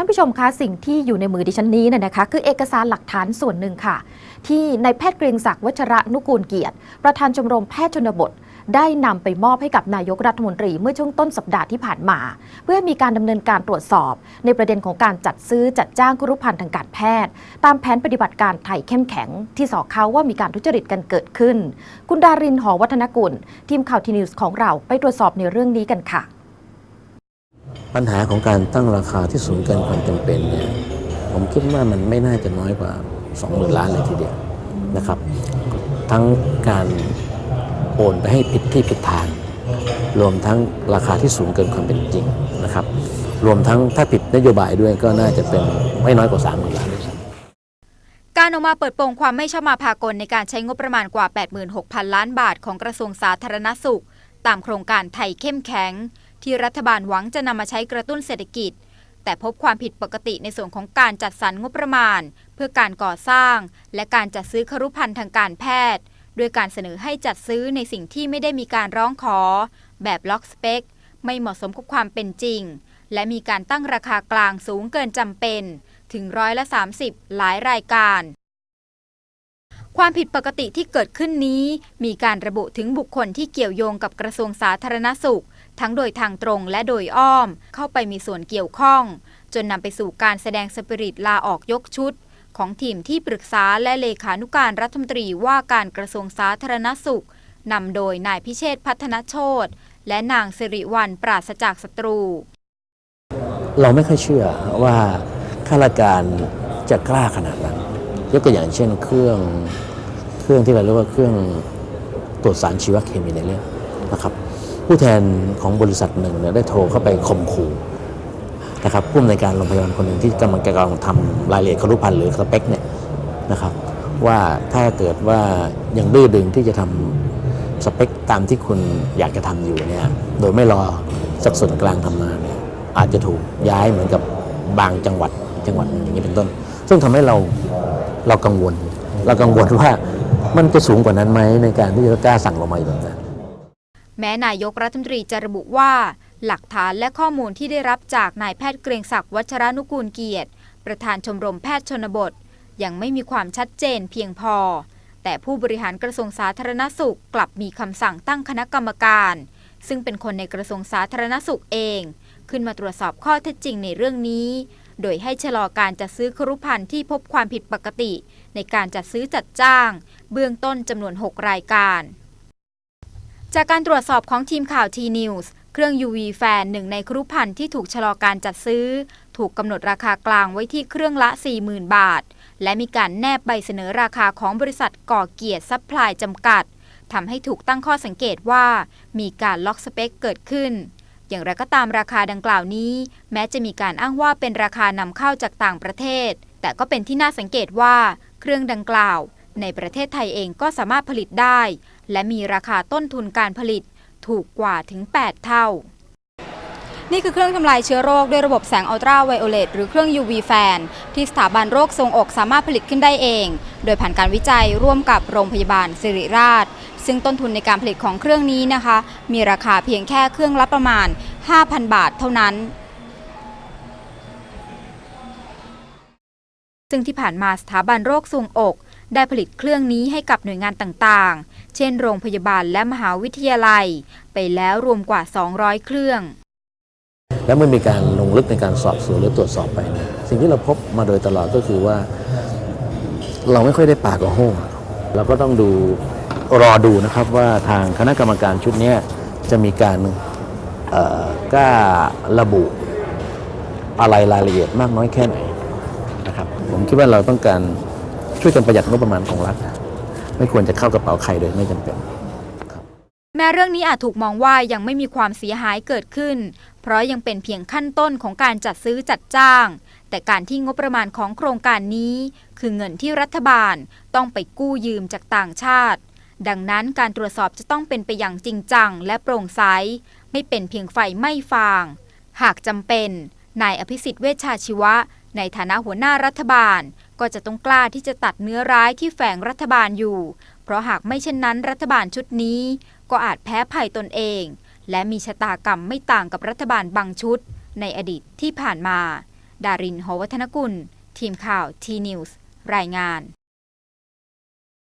ท่านผู้ชมคะสิ่งที่อยู่ในมือดิฉันนี้เนี่ยนะคะ คือเอกสารหลักฐานส่วนหนึ่งค่ะ ที่นายแพทย์เกรียงศักดิ์วัชระนุกูลเกียรติ ประธานชมรมแพทย์ชนบท ได้นำไปมอบให้กับนายกรัฐมนตรีเมื่อช่วงต้นสัปดาห์ที่ผ่านมา เพื่อมีการดำเนินการตรวจสอบ ในประเด็นของการจัดซื้อจัดจ้างครุภัณฑ์ทางการแพทย์ ตามแผนปฏิบัติการไทยเข้มแข็ง ที่สอเขาว่ามีการทุจริตกันเกิดขึ้น คุณดารินหอวัฒนกุล ทีมข่าวทีนิวส์ของเราไปตรวจสอบในเรื่องนี้กันค่ะ ปัญหาของการตั้งราคาที่สูงเกินความจำเป็นเนี่ยผมคิดว่ามันไม่น่าจะน้อยกว่า20,000ล้านเลยทีเดียวนะครับ ทั้งการโอนไปให้ผิดที่ผิดทาง รวมทั้งราคาที่สูงเกินความเป็นจริงนะครับ รวมทั้งถ้าผิดนโยบายด้วยก็น่าจะเป็นไม่น้อยกว่า30,000ล้านด้วยการออกมาเปิดโปงความไม่ชอบมาพากลในการใช้งบประมาณกว่า 86,000 ล้านบาทของกระทรวงสาธารณสุข ตามโครงการไทยเข้มแข็ง ที่รัฐบาลหวังจะนำมาใช้กระตุ้นเศรษฐกิจ แต่พบความผิดปกติในส่วนของการจัดสรรงบประมาณ เพื่อการก่อสร้าง และการจัดซื้อครุภัณฑ์ทางการแพทย์ ด้วยการเสนอให้จัดซื้อในสิ่งที่ไม่ได้มีการร้องขอ แบบล็อกสเปค ไม่เหมาะสมกับความเป็นจริง และมีการตั้งราคากลางสูงเกินจำเป็น ถึงร้อยละ 30 หลายรายการ ความผิดปกติที่เกิดขึ้นนี้ มีการระบุถึงบุคคลที่เกี่ยวโยงกับกระทรวงสาธารณสุข ทั้งโดยทางตรงและโดยอ้อม เข้าไปมีส่วนเกี่ยวข้อง จนนำไปสู่การแสดงสปิริตลาออกยกชุด ของทีมที่ปรึกษาและเลขานุการรัฐมนตรีว่าการกระทรวงสาธารณสุขนำโดยนายพิเชษพัฒนโชตและนางสิริวัลปราศจากศัตรู เราไม่ค่อยเชื่อว่าข้าราชการจะกล้าขนาดนั้น ยกตัวอย่างเช่นเครื่อง เครื่องที่เราเรียกว่าเครื่องตรวจสารชีวเคมีในเลือดนะครับ ผู้แทนของบริษัทหนึ่งเนี่ยได้โทรเข้าไปข่มขู่นะครับผู้อำนวยการโรงพยาบาลคนหนึ่งที่กำลังกำลังทำรายละเอียดครุพันธ์หรือสเปคเนี่ยนะครับ ว่าถ้าเกิดว่ายังดื้อดึงที่จะทำสเปคตามที่คุณอยากจะทำอยู่เนี่ยโดยไม่รอสักส่วนกลางทำมาเนี่ยอาจจะถูกย้ายเหมือนกับบางจังหวัดจังหวัดอย่างนี้เป็นต้น ซึ่งทำให้เราเรากังวล เรากังวลว่า มันจะสูงกว่านั้นไหมในการที่จะกล้าสั่งลงมาแบบนั้นแม้นายกรัฐมนตรีจะระบุว่า หลักฐานและข้อมูลที่ได้รับจากนายแพทย์เกรียงศักดิ์วัชรนุกูลเกียรติ ประธานชมรมแพทย์ชนบท ยังไม่มีความชัดเจนเพียงพอ แต่ผู้บริหารกระทรวงสาธารณสุขกลับมีคำสั่งตั้งคณะกรรมการ ซึ่งเป็นคนในกระทรวงสาธารณสุขเอง ขึ้นมาตรวจสอบข้อเท็จจริงในเรื่องนี้ โดยให้ชะลอการจัดซื้อครุภัณฑ์ที่พบความผิดปกติ ในการจัดซื้อจัดจ้าง เบื้องต้นจำนวน 6 รายการ จากการตรวจสอบของทีมข่าว T-News เครื่อง UV แฟนหนึ่งในครุภัณฑ์ที่ถูกชะลอการจัดซื้อ ถูกกำหนดราคากลางไว้ที่เครื่องละ 40,000 บาท และมีการแนบใบเสนอราคาของบริษัทก่อเกียรติซัพพลายจำกัดทำให้ถูกตั้งข้อสังเกตว่า มีการล็อกสเปคเกิดขึ้น อย่างไรก็ตามราคาดังกล่าวนี้ แม้จะมีการอ้างว่าเป็นราคานำเข้าจากต่างประเทศ แต่ก็เป็นที่น่าสังเกตว่า เครื่องดังกล่าว ในประเทศไทยเองก็สามารถผลิตได้ และมีราคาต้นทุนการผลิตถูกกว่าถึง 8 เท่า นี่คือเครื่องทำลายเชื้อโรคด้วยระบบแสงอัลตราไวโอเลตหรือเครื่อง UV แฟนที่สถาบันโรคทรงอกสามารถผลิตขึ้นได้เอง โดยผ่านการวิจัยร่วมกับโรงพยาบาลสิริราช ซึ่งต้นทุนในการผลิตของเครื่องนี้นะคะ มีราคาเพียงแค่เครื่องละประมาณ 5,000 บาทเท่านั้นซึ่งที่ผ่านมาสถาบันโรคทรวงอก ได้ผลิตเครื่องนี้ให้กับหน่วยงานต่างๆ เช่นโรงพยาบาลและมหาวิทยาลัย ไปแล้วรวมกว่า 200 เครื่อง แล้วเมื่อมีการลงลึกในการสอบสวนหรือตรวจสอบไปเนี่ยสิ่งที่เราพบมาโดยตลอดก็คือว่า เราไม่ค่อยได้ปากกับห้งเราก็ต้องดู รอดูนะครับว่าทางคณะกรรมการชุดนี้จะมีการกล้าระบุอะไรรายละเอียดมากน้อยแค่ไหนนะครับผมคิดว่าเราต้องการช่วยกันประหยัดงบประมาณของรัฐ ไม่ควรจะเข้ากระเป๋าใครโดยไม่จำเป็นแม้เรื่องนี้อาจถูกมองว่ายังไม่มีความเสียหายเกิดขึ้น เพราะยังเป็นเพียงขั้นต้นของการจัดซื้อจัดจ้าง แต่การที่งบประมาณของโครงการนี้ คือเงินที่รัฐบาลต้องไปกู้ยืมจากต่างชาติ ดังนั้นการตรวจสอบจะต้องเป็นไปอย่างจริงจังและโปร่งใส ไม่เป็นเพียงไฟไม่ฟาง หากจำเป็น นายอภิสิทธิ์เวชชาชีวะ ในฐานะหัวหน้ารัฐบาล ก็จะต้องกล้าที่จะตัดเนื้อร้ายที่แฝงรัฐบาลอยู่ เพราะหากไม่เช่นนั้นรัฐบาลชุดนี้ ก็อาจแพ้ภัยตนเอง และมีชะตากรรมไม่ต่างกับรัฐบาลบางชุด ในอดีตที่ผ่านมา ดารินหอวัฒนกุล ทีมข่าวทีนิวส์รายงาน